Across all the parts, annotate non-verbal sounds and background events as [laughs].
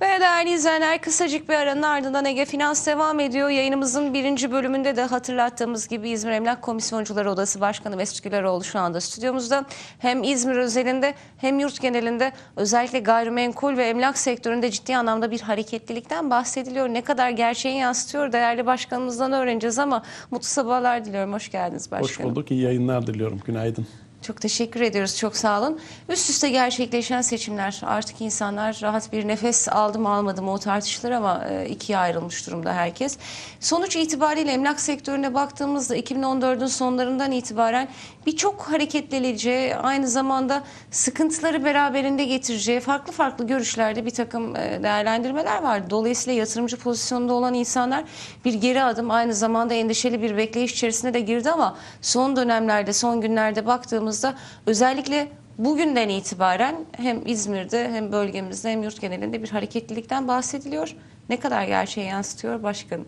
Ve değerli izleyenler kısacık bir aranın ardından Ege Finans devam ediyor. Yayınımızın birinci bölümünde de hatırlattığımız gibi İzmir Emlak Komisyoncuları Odası Başkanı Mesut Güleroğlu şu anda stüdyomuzda. Hem İzmir özelinde hem yurt genelinde özellikle gayrimenkul ve emlak sektöründe ciddi anlamda bir hareketlilikten bahsediliyor. Ne kadar gerçeği yansıtıyor değerli başkanımızdan öğreneceğiz ama mutlu sabahlar diliyorum. Hoş geldiniz başkanım. Hoş bulduk. İyi yayınlar diliyorum. Günaydın. Çok teşekkür ediyoruz. Çok sağ olun. Üst üste gerçekleşen seçimler artık insanlar rahat bir nefes aldı mı almadı mı o tartışılır ama e, ikiye ayrılmış durumda herkes. Sonuç itibariyle emlak sektörüne baktığımızda 2014'ün sonlarından itibaren birçok hareketleyeceği aynı zamanda sıkıntıları beraberinde getireceği farklı farklı görüşlerde bir takım e, değerlendirmeler vardı. Dolayısıyla yatırımcı pozisyonunda olan insanlar bir geri adım aynı zamanda endişeli bir bekleyiş içerisine de girdi ama son dönemlerde son günlerde baktığımızda özellikle bugünden itibaren hem İzmir'de hem bölgemizde hem yurt genelinde bir hareketlilikten bahsediliyor. Ne kadar gerçeği yansıtıyor başkanım?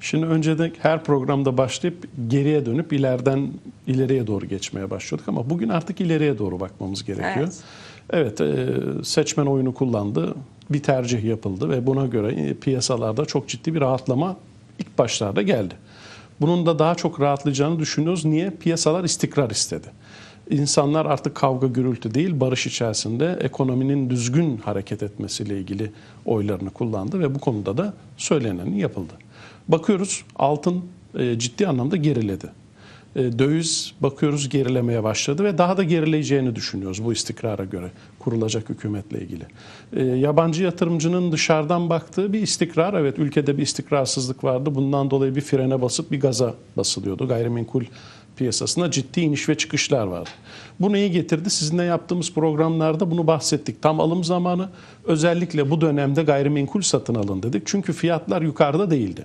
Şimdi önceden her programda başlayıp geriye dönüp ileriden ileriye doğru geçmeye başlıyorduk ama bugün artık ileriye doğru bakmamız gerekiyor. Evet, e, seçmen oyunu kullandı, bir tercih yapıldı ve buna göre piyasalarda çok ciddi bir rahatlama ilk başlarda geldi. Bunun da daha çok rahatlayacağını düşünüyoruz. Niye? Piyasalar istikrar istedi. İnsanlar artık kavga gürültü değil, barış içerisinde ekonominin düzgün hareket etmesiyle ilgili oylarını kullandı ve bu konuda da söyleneni yapıldı. Bakıyoruz altın e, ciddi anlamda geriledi. E, Döviz bakıyoruz gerilemeye başladı ve daha da gerileyeceğini düşünüyoruz bu istikrara göre kurulacak hükümetle ilgili. E, Yabancı yatırımcının dışarıdan baktığı bir istikrar, evet ülkede bir istikrarsızlık vardı. Bundan dolayı bir frene basıp bir gaza basılıyordu. Gayrimenkul piyasasında ciddi iniş ve çıkışlar vardı. Bu neyi getirdi? Sizinle yaptığımız programlarda bunu bahsettik. Tam alım zamanı özellikle bu dönemde gayrimenkul satın alın dedik. Çünkü fiyatlar yukarıda değildi.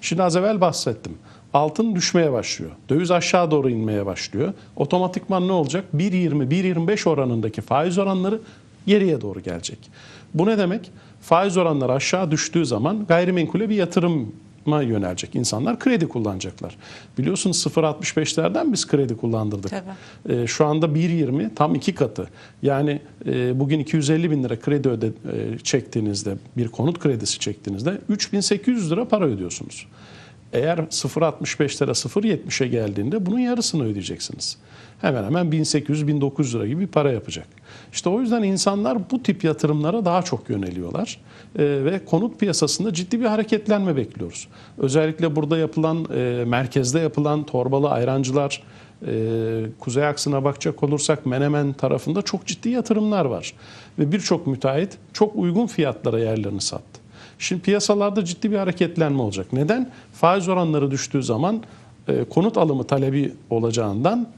Şimdi az evvel bahsettim. Altın düşmeye başlıyor. Döviz aşağı doğru inmeye başlıyor. Otomatikman ne olacak? 1.20, 1.25 oranındaki faiz oranları geriye doğru gelecek. Bu ne demek? Faiz oranları aşağı düştüğü zaman gayrimenkule bir yatırım yönelecek. İnsanlar kredi kullanacaklar. Biliyorsunuz 0.65'lerden biz kredi kullandırdık. Tabii. Ee, şu anda 1.20 tam iki katı. Yani e, bugün 250 bin lira kredi öde, e, çektiğinizde bir konut kredisi çektiğinizde 3800 lira para ödüyorsunuz. Eğer 0.65'lere 0.70'e geldiğinde bunun yarısını ödeyeceksiniz. Hemen hemen 1800-1900 lira gibi bir para yapacak. İşte o yüzden insanlar bu tip yatırımlara daha çok yöneliyorlar. Ee, ve konut piyasasında ciddi bir hareketlenme bekliyoruz. Özellikle burada yapılan, e, merkezde yapılan torbalı ayrancılar, e, kuzey aksına bakacak olursak Menemen tarafında çok ciddi yatırımlar var. Ve birçok müteahhit çok uygun fiyatlara yerlerini sattı. Şimdi piyasalarda ciddi bir hareketlenme olacak. Neden? Faiz oranları düştüğü zaman e, konut alımı talebi olacağından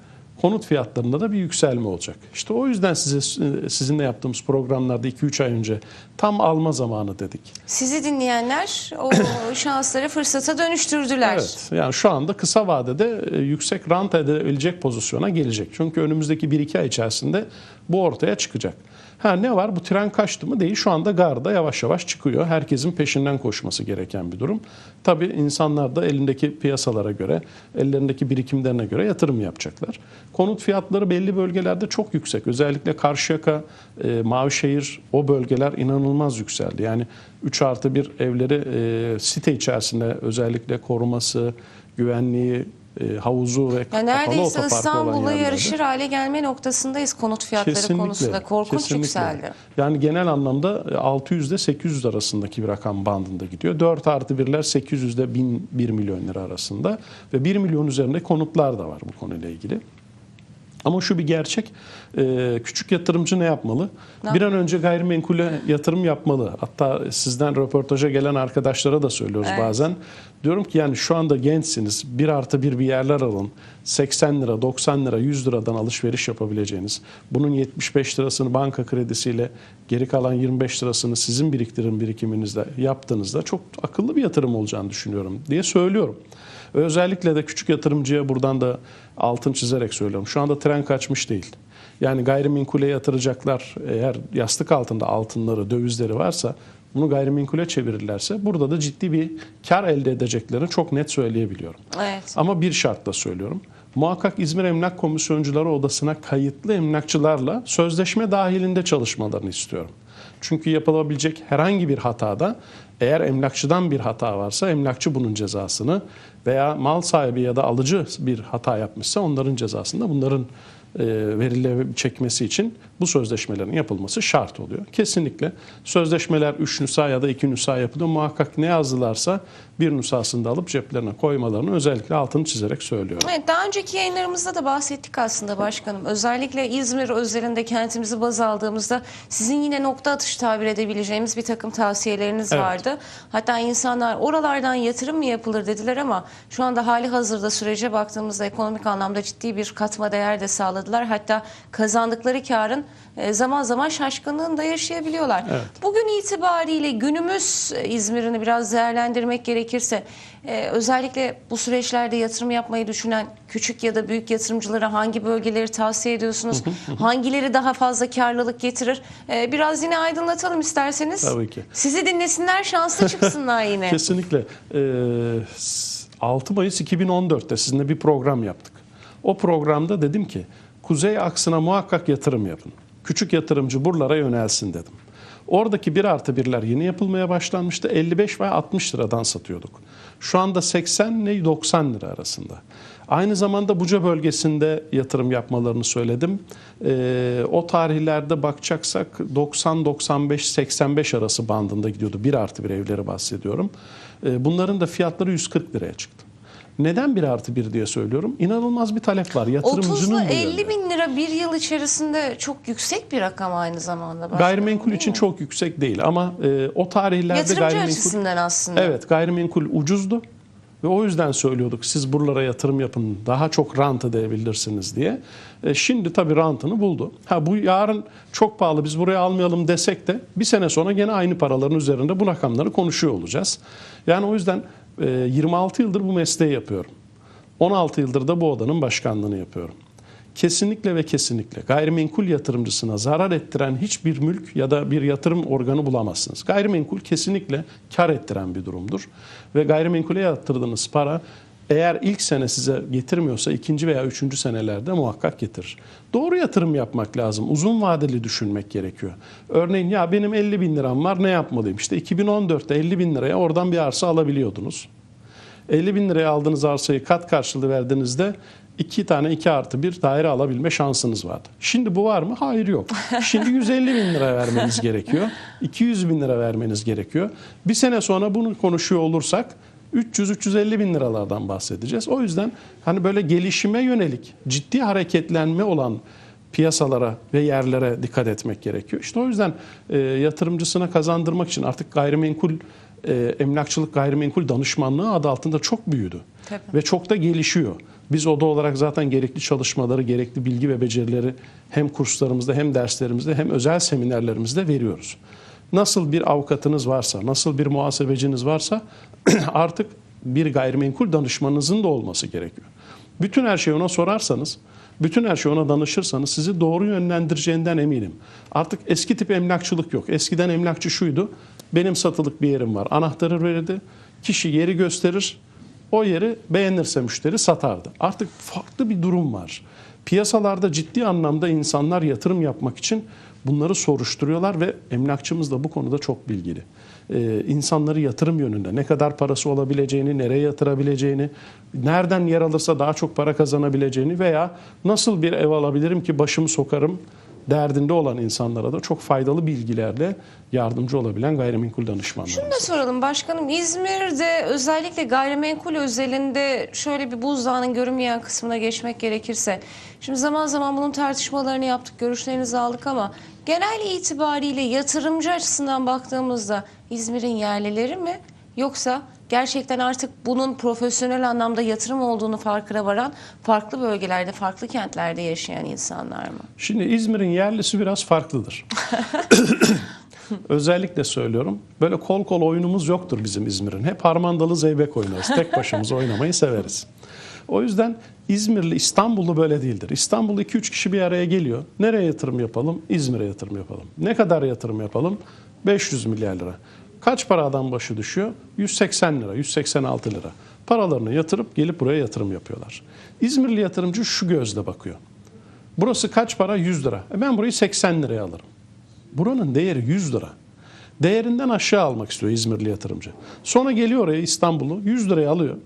konut fiyatlarında da bir yükselme olacak. İşte o yüzden size sizinle yaptığımız programlarda 2-3 ay önce tam alma zamanı dedik. Sizi dinleyenler o [coughs] şansları fırsata dönüştürdüler. Evet. Yani şu anda kısa vadede e, yüksek rant edebilecek pozisyona gelecek. Çünkü önümüzdeki 1-2 ay içerisinde bu ortaya çıkacak. Ha ne var? Bu tren kaçtı mı değil. Şu anda garda yavaş yavaş çıkıyor. Herkesin peşinden koşması gereken bir durum. Tabii insanlar da elindeki piyasalara göre, ellerindeki birikimlerine göre yatırım yapacaklar. Konut fiyatları belli bölgelerde çok yüksek. Özellikle Karşıyaka, e, Mavişehir o bölgeler inanılmaz yükseldi. Yani 3 artı 1 evleri e, site içerisinde özellikle koruması, güvenliği, e, havuzu ve Ya kapalı neredeyse İstanbul'la yarışır hale gelme noktasındayız konut fiyatları konusunda. Korkunç kesinlikle. yükseldi. Yani genel anlamda 600 ile 800 arasındaki bir rakam bandında gidiyor. 4 artı 1'ler 800 ile 1000, 1 milyon lira arasında ve 1 milyon üzerinde konutlar da var bu konuyla ilgili. Ama şu bir gerçek, e, küçük yatırımcı ne yapmalı? Ne bir an önce gayrimenkule yatırım yapmalı. Hatta sizden röportaja gelen arkadaşlara da söylüyoruz Evet. bazen. Diyorum ki yani şu anda gençsiniz, bir artı bir bir yerler alın. 80 lira, 90 lira, 100 liradan alışveriş yapabileceğiniz. Bunun 75 lirasını banka kredisiyle, geri kalan 25 lirasını sizin biriktirin birikiminizde yaptığınızda çok akıllı bir yatırım olacağını düşünüyorum diye söylüyorum. Ve özellikle de küçük yatırımcıya buradan da altın çizerek söylüyorum. Şu anda tren kaçmış değil. Yani gayrimenkule yatıracaklar eğer yastık altında altınları, dövizleri varsa bunu gayrimenkule çevirirlerse burada da ciddi bir kar elde edeceklerini çok net söyleyebiliyorum. Evet. Ama bir şartla söylüyorum. muhakkak İzmir Emlak Komisyoncuları Odası'na kayıtlı emlakçılarla sözleşme dahilinde çalışmalarını istiyorum. Çünkü yapılabilecek herhangi bir hatada eğer emlakçıdan bir hata varsa emlakçı bunun cezasını veya mal sahibi ya da alıcı bir hata yapmışsa onların cezasını da bunların verileri çekmesi için bu sözleşmelerin yapılması şart oluyor. Kesinlikle sözleşmeler 3 nüsa ya da 2 nüsa yapılıyor. Muhakkak ne yazdılarsa bir nüshasını da alıp ceplerine koymalarını özellikle altını çizerek söylüyorum. Evet, daha önceki yayınlarımızda da bahsettik aslında başkanım. Özellikle İzmir özelinde kentimizi baz aldığımızda sizin yine nokta atış tabir edebileceğimiz bir takım tavsiyeleriniz Evet. vardı. Hatta insanlar oralardan yatırım mı yapılır dediler ama şu anda hali hazırda sürece baktığımızda ekonomik anlamda ciddi bir katma değer de sağladılar. Hatta kazandıkları karın e, zaman zaman şaşkınlığını da yaşayabiliyorlar. Bugün itibariyle günümüz e, İzmir'ini biraz değerlendirmek gerekirse e, özellikle bu süreçlerde yatırım yapmayı düşünen küçük ya da büyük yatırımcılara hangi bölgeleri tavsiye ediyorsunuz? [laughs] Hangileri daha fazla karlılık getirir? Biraz yine aydınlatalım isterseniz. Tabii ki. Sizi dinlesinler şanslı [laughs] çıksınlar yine. Kesinlikle. Ee, 6 Mayıs 2014'te sizinle bir program yaptık. O programda dedim ki kuzey aksına muhakkak yatırım yapın. Küçük yatırımcı buralara yönelsin dedim. Oradaki 1 artı birler yeni yapılmaya başlanmıştı. 55 ve 60 liradan satıyorduk. Şu anda 80 ile 90 lira arasında. Aynı zamanda Buca bölgesinde yatırım yapmalarını söyledim. Ee, o tarihlerde bakacaksak 90-95-85 arası bandında gidiyordu. 1 artı bir evleri bahsediyorum. Ee, bunların da fiyatları 140 liraya çıktı. Neden 1 artı 1 diye söylüyorum? İnanılmaz bir talep var. 30 Yatırımcının ile bu 50 yönde. bin lira bir yıl içerisinde çok yüksek bir rakam aynı zamanda. Gayrimenkul için mi? çok yüksek değil ama e, o tarihlerde Yatırımcı gayrimenkul açısından aslında. Evet, gayrimenkul ucuzdu ve o yüzden söylüyorduk siz buralara yatırım yapın daha çok rant edebilirsiniz diye. E, şimdi tabii rantını buldu. Ha bu yarın çok pahalı biz buraya almayalım desek de bir sene sonra gene aynı paraların üzerinde bu rakamları konuşuyor olacağız. Yani o yüzden 26 yıldır bu mesleği yapıyorum. 16 yıldır da bu odanın başkanlığını yapıyorum. Kesinlikle ve kesinlikle gayrimenkul yatırımcısına zarar ettiren hiçbir mülk ya da bir yatırım organı bulamazsınız. Gayrimenkul kesinlikle kar ettiren bir durumdur. Ve gayrimenkule yatırdığınız para eğer ilk sene size getirmiyorsa ikinci veya üçüncü senelerde muhakkak getirir. Doğru yatırım yapmak lazım. Uzun vadeli düşünmek gerekiyor. Örneğin ya benim 50 bin liram var ne yapmalıyım? İşte 2014'te 50 bin liraya oradan bir arsa alabiliyordunuz. 50 bin liraya aldığınız arsayı kat karşılığı verdiğinizde iki tane iki artı bir daire alabilme şansınız vardı. Şimdi bu var mı? Hayır yok. [laughs] Şimdi 150 bin lira vermeniz gerekiyor. 200 bin lira vermeniz gerekiyor. Bir sene sonra bunu konuşuyor olursak 300-350 bin liralardan bahsedeceğiz. O yüzden hani böyle gelişime yönelik ciddi hareketlenme olan piyasalara ve yerlere dikkat etmek gerekiyor. İşte o yüzden e, yatırımcısına kazandırmak için artık gayrimenkul e, emlakçılık gayrimenkul danışmanlığı adı altında çok büyüdü. Tabii. Ve çok da gelişiyor. Biz oda olarak zaten gerekli çalışmaları, gerekli bilgi ve becerileri hem kurslarımızda hem derslerimizde hem özel seminerlerimizde veriyoruz. Nasıl bir avukatınız varsa, nasıl bir muhasebeciniz varsa [clears throat] artık bir gayrimenkul danışmanınızın da olması gerekiyor. Bütün her şeyi ona sorarsanız, bütün her şeyi ona danışırsanız sizi doğru yönlendireceğinden eminim. Artık eski tip emlakçılık yok. Eskiden emlakçı şuydu. Benim satılık bir yerim var. Anahtarı verirdi. Kişi yeri gösterir. O yeri beğenirse müşteri satardı. Artık farklı bir durum var. Piyasalarda ciddi anlamda insanlar yatırım yapmak için bunları soruşturuyorlar ve emlakçımız da bu konuda çok bilgili. Ee, insanları yatırım yönünde ne kadar parası olabileceğini, nereye yatırabileceğini, nereden yer alırsa daha çok para kazanabileceğini veya nasıl bir ev alabilirim ki başımı sokarım derdinde olan insanlara da çok faydalı bilgilerle yardımcı olabilen gayrimenkul danışmanlarımız. Şunu da soralım başkanım. İzmir'de özellikle gayrimenkul özelinde şöyle bir buzdağının görünmeyen kısmına geçmek gerekirse. Şimdi zaman zaman bunun tartışmalarını yaptık, görüşlerinizi aldık ama genel itibariyle yatırımcı açısından baktığımızda İzmir'in yerlileri mi yoksa gerçekten artık bunun profesyonel anlamda yatırım olduğunu farkına varan farklı bölgelerde, farklı kentlerde yaşayan insanlar mı? Şimdi İzmir'in yerlisi biraz farklıdır. [laughs] Özellikle söylüyorum. Böyle kol kol oyunumuz yoktur bizim İzmir'in. Hep harmandalı zeybek oynarız. Tek başımıza oynamayı severiz. O yüzden İzmirli İstanbullu böyle değildir. İstanbul'da 2-3 kişi bir araya geliyor. Nereye yatırım yapalım? İzmir'e yatırım yapalım. Ne kadar yatırım yapalım? 500 milyar lira. Kaç para adam başı düşüyor? 180 lira, 186 lira. Paralarını yatırıp gelip buraya yatırım yapıyorlar. İzmirli yatırımcı şu gözle bakıyor. Burası kaç para? 100 lira. E ben burayı 80 liraya alırım. Buranın değeri 100 lira. Değerinden aşağı almak istiyor İzmirli yatırımcı. Sonra geliyor oraya İstanbul'u 100 liraya alıyor.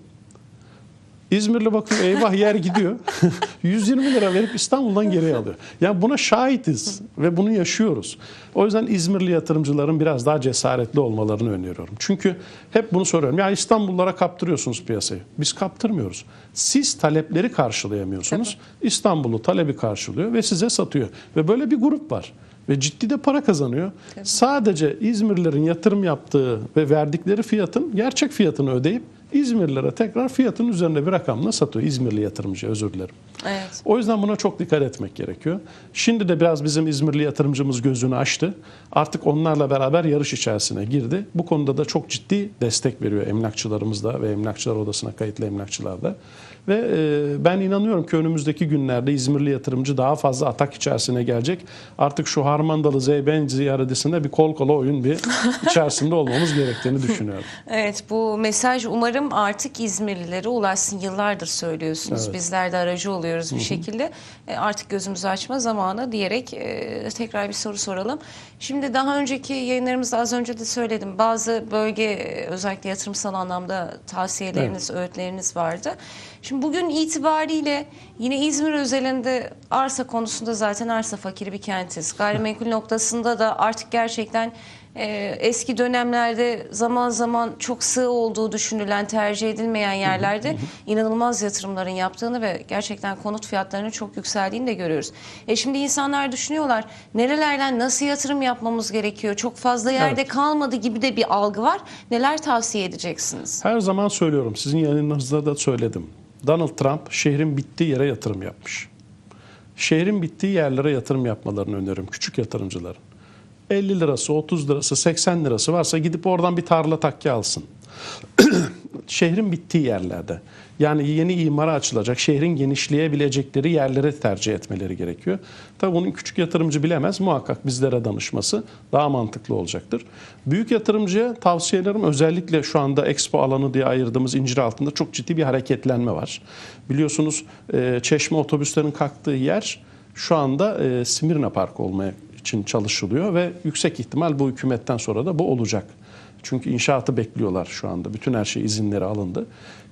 İzmirli bakıyor eyvah yer gidiyor. [laughs] 120 lira verip İstanbul'dan geriye alıyor. Yani buna şahitiz ve bunu yaşıyoruz. O yüzden İzmirli yatırımcıların biraz daha cesaretli olmalarını öneriyorum. Çünkü hep bunu soruyorum. Ya İstanbullulara kaptırıyorsunuz piyasayı. Biz kaptırmıyoruz. Siz talepleri karşılayamıyorsunuz. İstanbullu talebi karşılıyor ve size satıyor. Ve böyle bir grup var. Ve ciddi de para kazanıyor. Sadece İzmirlilerin yatırım yaptığı ve verdikleri fiyatın gerçek fiyatını ödeyip İzmirlilere tekrar fiyatın üzerinde bir rakamla satıyor. İzmirli yatırımcı özür dilerim. Evet. O yüzden buna çok dikkat etmek gerekiyor. Şimdi de biraz bizim İzmirli yatırımcımız gözünü açtı. Artık onlarla beraber yarış içerisine girdi. Bu konuda da çok ciddi destek veriyor emlakçılarımız da ve emlakçılar odasına kayıtlı emlakçılar da. Ve e, ben inanıyorum ki önümüzdeki günlerde İzmirli yatırımcı daha fazla atak içerisine gelecek. Artık şu Harmandalı Zeyben ziyaretinde bir kol kola oyun bir [laughs] içerisinde olmamız gerektiğini düşünüyorum. [laughs] Evet bu mesaj umarım artık İzmirlilere ulaşsın. Yıllardır söylüyorsunuz. Evet. Bizler de aracı oluyoruz bir şekilde. E, artık gözümüzü açma zamanı diyerek e, tekrar bir soru soralım. Şimdi daha önceki yayınlarımızda az önce de söyledim. Bazı bölge e, özellikle yatırımsal anlamda tavsiyeleriniz, öğütleriniz vardı. Şimdi bugün itibariyle yine İzmir özelinde arsa konusunda zaten arsa fakiri bir kentiz. Gayrimenkul noktasında da artık gerçekten e, eski dönemlerde zaman zaman çok sığ olduğu düşünülen, tercih edilmeyen yerlerde inanılmaz yatırımların yaptığını ve gerçekten konut fiyatlarının çok yükseldiğini de görüyoruz. E şimdi insanlar düşünüyorlar nerelerden nasıl yatırım yapmamız gerekiyor? Çok fazla yerde Evet. kalmadı gibi de bir algı var. Neler tavsiye edeceksiniz? Her zaman söylüyorum, sizin yayınlarınızda da söyledim. Donald Trump şehrin bittiği yere yatırım yapmış. Şehrin bittiği yerlere yatırım yapmalarını öneririm küçük yatırımcıların. 50 lirası, 30 lirası, 80 lirası varsa gidip oradan bir tarla takke alsın. [clears throat] şehrin bittiği yerlerde. Yani yeni imara açılacak, şehrin genişleyebilecekleri yerleri tercih etmeleri gerekiyor. Tabii bunun küçük yatırımcı bilemez. Muhakkak bizlere danışması daha mantıklı olacaktır. Büyük yatırımcıya tavsiyelerim özellikle şu anda Expo alanı diye ayırdığımız incir altında çok ciddi bir hareketlenme var. Biliyorsunuz e, Çeşme otobüslerin kalktığı yer şu anda e, Simirna Park olmaya için çalışılıyor ve yüksek ihtimal bu hükümetten sonra da bu olacak. Çünkü inşaatı bekliyorlar şu anda. Bütün her şey izinleri alındı.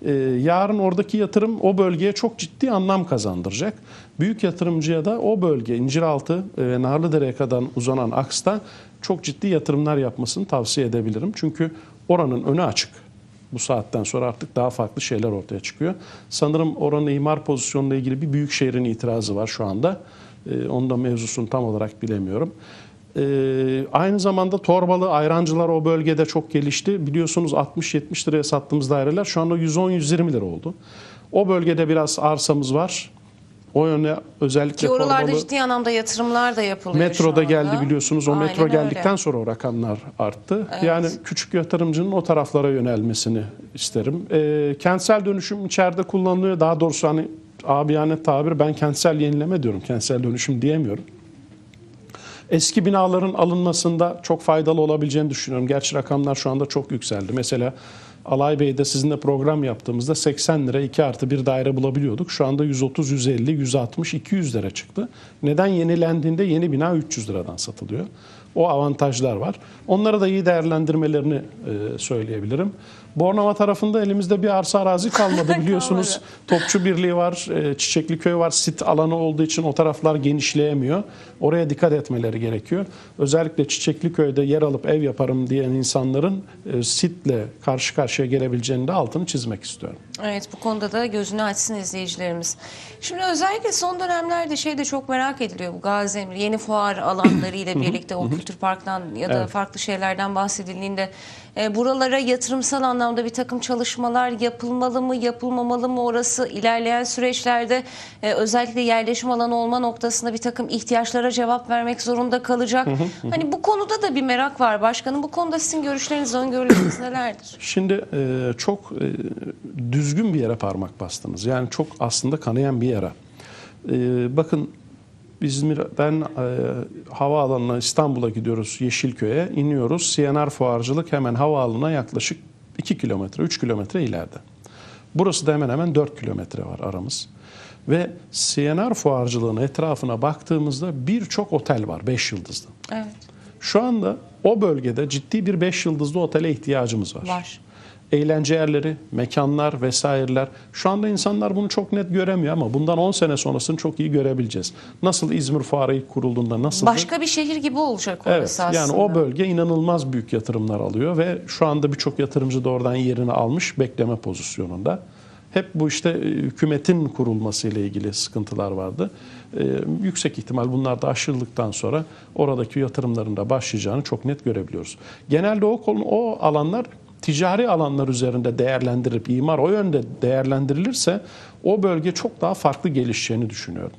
Ee, yarın oradaki yatırım o bölgeye çok ciddi anlam kazandıracak. Büyük yatırımcıya da o bölge İnciraltı ve Narlıdere'ye kadar uzanan aksta çok ciddi yatırımlar yapmasını tavsiye edebilirim. Çünkü oranın önü açık. Bu saatten sonra artık daha farklı şeyler ortaya çıkıyor. Sanırım oranın imar pozisyonuyla ilgili bir büyük şehrin itirazı var şu anda. Ee, Onun da mevzusunu tam olarak bilemiyorum. Ee, aynı zamanda Torbalı, Ayrancılar o bölgede çok gelişti. Biliyorsunuz 60-70 liraya sattığımız daireler şu anda 110-120 lira oldu. O bölgede biraz arsamız var. O yöne özellikle Ki oralarda Torbalı, ciddi anlamda yatırımlar da yapılıyor şu Metro da anda. geldi biliyorsunuz. O Aynen metro öyle. geldikten sonra o rakamlar arttı. Yani küçük yatırımcının o taraflara yönelmesini isterim. Ee, kentsel dönüşüm içeride kullanılıyor. Daha doğrusu hani abiyane tabir ben kentsel yenileme diyorum. Kentsel dönüşüm diyemiyorum. Eski binaların alınmasında çok faydalı olabileceğini düşünüyorum. Gerçi rakamlar şu anda çok yükseldi. Mesela Alay Bey'de sizinle program yaptığımızda 80 lira 2 artı bir daire bulabiliyorduk. Şu anda 130, 150, 160, 200 lira çıktı. Neden yenilendiğinde yeni bina 300 liradan satılıyor. O avantajlar var. Onlara da iyi değerlendirmelerini e, söyleyebilirim. Bornova tarafında elimizde bir arsa arazi kalmadı [laughs] biliyorsunuz. Topçu Birliği var, e, Çiçekli Köy var. Sit alanı olduğu için o taraflar genişleyemiyor. Oraya dikkat etmeleri gerekiyor. Özellikle Çiçekli Köy'de yer alıp ev yaparım diyen insanların e, sitle karşı karşıya gelebileceğini de altını çizmek istiyorum. Evet bu konuda da gözünü açsın izleyicilerimiz. Şimdi özellikle son dönemlerde şey de çok merak ediliyor bu Gazi Emir yeni fuar alanları ile [coughs] birlikte o kültür parktan ya da Evet. farklı şeylerden bahsedildiğinde e, buralara yatırımsal anlamda bir takım çalışmalar yapılmalı mı yapılmamalı mı orası ilerleyen süreçlerde e, özellikle yerleşim alanı olma noktasında bir takım ihtiyaçlara cevap vermek zorunda kalacak. Hani bu konuda da bir merak var başkanım. Bu konuda sizin görüşleriniz, öngörüleriniz [coughs] nelerdir? Şimdi e, çok e, düzgün bir yere parmak bastınız. Yani çok aslında kanayan bir yere. E, bakın İzmir'den e, havaalanına İstanbul'a gidiyoruz Yeşilköy'e iniyoruz. CNR fuarcılık hemen havaalanına yaklaşık 2 kilometre 3 kilometre ileride. Burası da hemen hemen 4 kilometre var aramız. Ve CNR fuarcılığının etrafına baktığımızda birçok otel var 5 yıldızlı. Evet, Şu anda o bölgede ciddi bir 5 yıldızlı otele ihtiyacımız var. var. Eğlence yerleri, mekanlar vesaireler. Şu anda insanlar bunu çok net göremiyor ama bundan 10 sene sonrasını çok iyi görebileceğiz. Nasıl İzmir Fuarı ilk kurulduğunda nasıl Başka bir şehir gibi olacak Evet, orası aslında. yani o bölge inanılmaz büyük yatırımlar alıyor ve şu anda birçok yatırımcı da oradan yerini almış bekleme pozisyonunda. Hep bu işte e, hükümetin kurulması ile ilgili sıkıntılar vardı. Ee, yüksek ihtimal bunlar da aşırılıktan sonra oradaki yatırımların da başlayacağını çok net görebiliyoruz. Genelde o konu, o alanlar ticari alanlar üzerinde değerlendirilip imar o yönde değerlendirilirse o bölge çok daha farklı gelişeceğini düşünüyorum.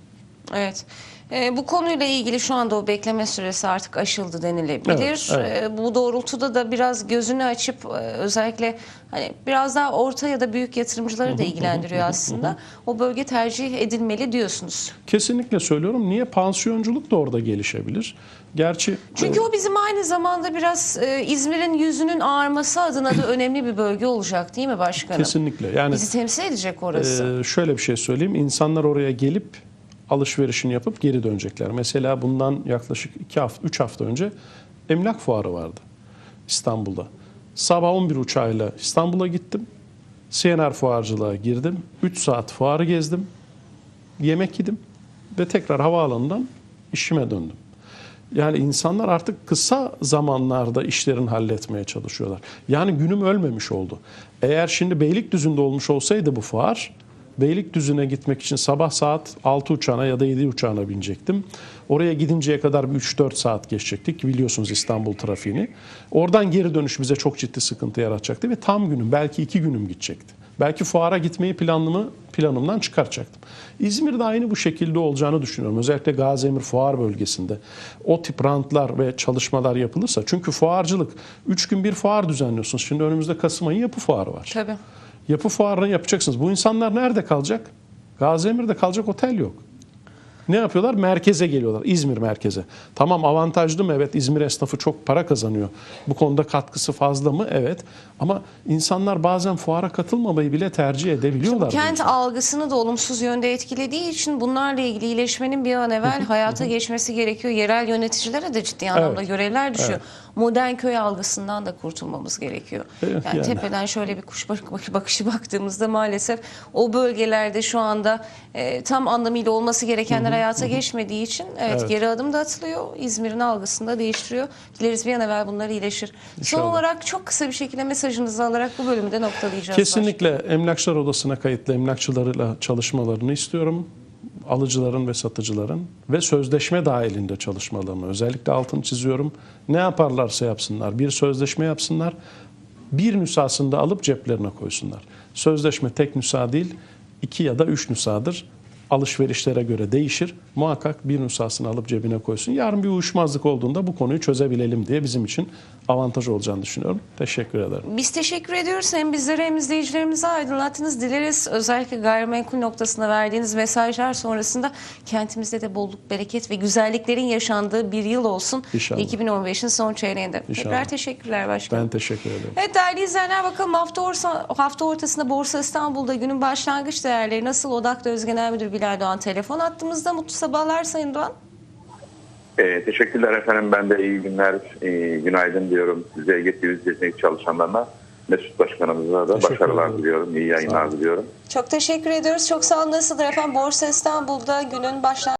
Evet. Ee, bu konuyla ilgili şu anda o bekleme süresi artık aşıldı denilebilir. Evet, evet. Ee, bu doğrultuda da biraz gözünü açıp e, özellikle hani biraz daha orta ya da büyük yatırımcıları da ilgilendiriyor aslında. O bölge tercih edilmeli diyorsunuz. Kesinlikle söylüyorum. Niye pansiyonculuk da orada gelişebilir? Gerçi Çünkü o bizim aynı zamanda biraz e, İzmir'in yüzünün ağarması adına da [clears throat] önemli bir bölge olacak değil mi başkanım? kesinlikle yani Bizi temsil edecek orası. Ee, şöyle bir şey söyleyeyim. İnsanlar oraya gelip alışverişini yapıp geri dönecekler. Mesela bundan yaklaşık 2 hafta, 3 hafta önce emlak fuarı vardı İstanbul'da. Sabah 11 uçağıyla İstanbul'a gittim. CNR fuarcılığa girdim. 3 saat fuarı gezdim. Yemek yedim ve tekrar havaalanından işime döndüm. Yani insanlar artık kısa zamanlarda işlerini halletmeye çalışıyorlar. Yani günüm ölmemiş oldu. Eğer şimdi Beylikdüzü'nde olmuş olsaydı bu fuar, Beylikdüzü'ne gitmek için sabah saat 6 uçağına ya da 7 uçağına binecektim. Oraya gidinceye kadar bir 3-4 saat geçecektik. Biliyorsunuz İstanbul trafiğini. Oradan geri dönüş bize çok ciddi sıkıntı yaratacaktı ve tam günüm belki 2 günüm gidecekti. Belki fuara gitmeyi planımı planımdan çıkaracaktım. İzmir'de aynı bu şekilde olacağını düşünüyorum. Özellikle Gazemir Fuar bölgesinde o tip rantlar ve çalışmalar yapılırsa. Çünkü fuarcılık 3 gün bir fuar düzenliyorsunuz. Şimdi önümüzde Kasım ayı yapı fuarı var. Tabii. Yapı fuarını yapacaksınız. Bu insanlar nerede kalacak? Gaziemir'de kalacak otel yok. Ne yapıyorlar? Merkeze geliyorlar. İzmir merkeze. Tamam avantajlı mı? Evet. İzmir esnafı çok para kazanıyor. Bu konuda katkısı fazla mı? Evet. Ama insanlar bazen fuara katılmamayı bile tercih edebiliyorlar. Kent algısını da olumsuz yönde etkilediği için bunlarla ilgili iyileşmenin bir an evvel [laughs] hayata geçmesi gerekiyor. Yerel yöneticilere de ciddi anlamda Evet. görevler düşüyor. Modern köy algısından da kurtulmamız gerekiyor. Evet, yani, yani. tepeden şöyle bir kuş bak- bak- bakışı baktığımızda maalesef o bölgelerde şu anda e, tam anlamıyla olması gerekenler hayata geçmediği için evet, Evet. geri adım da atılıyor. İzmir'in algısını da değiştiriyor. Dileriz bir an evvel bunlar iyileşir. Son İnşallah. olarak çok kısa bir şekilde mesajınızı alarak bu bölümü de noktalayacağız. Kesinlikle Emlakçılar Odası'na kayıtlı emlakçılarıyla çalışmalarını istiyorum. Alıcıların ve satıcıların ve sözleşme dahilinde çalışmalarını özellikle altını çiziyorum. Ne yaparlarsa yapsınlar bir sözleşme yapsınlar. Bir nüshasını alıp ceplerine koysunlar. Sözleşme tek nüsa değil iki ya da üç nüsadır. Alışverişlere göre değişir. Muhakkak bir nüshasını alıp cebine koysun. Yarın bir uyuşmazlık olduğunda bu konuyu çözebilelim diye bizim için avantaj olacağını düşünüyorum. Teşekkür ederim. Biz teşekkür ediyoruz. Hem bizlere hem izleyicilerimize aydınlattınız. Dileriz özellikle gayrimenkul noktasına verdiğiniz mesajlar sonrasında kentimizde de bolluk, bereket ve güzelliklerin yaşandığı bir yıl olsun. İnşallah. 2015'in son çeyreğinde. İnşallah. Tekrar teşekkürler başkanım. Ben teşekkür ederim. Evet değerli izleyenler bakalım hafta, orta, hafta ortasında Borsa İstanbul'da günün başlangıç değerleri nasıl? Odak'ta Öz Genel Müdür Bilal Doğan telefon attığımızda mutlu sabahlar Sayın Doğan. Ee, teşekkürler efendim. Ben de iyi günler, e, günaydın diyorum size, Ege TV çalışanlarına. Mesut Başkanımıza da Teşekkür başarılar ederim. diliyorum, iyi yayınlar diliyorum. Çok teşekkür ediyoruz. Çok sağ olun. Nasıldır efendim? Borsa İstanbul'da günün başlangıç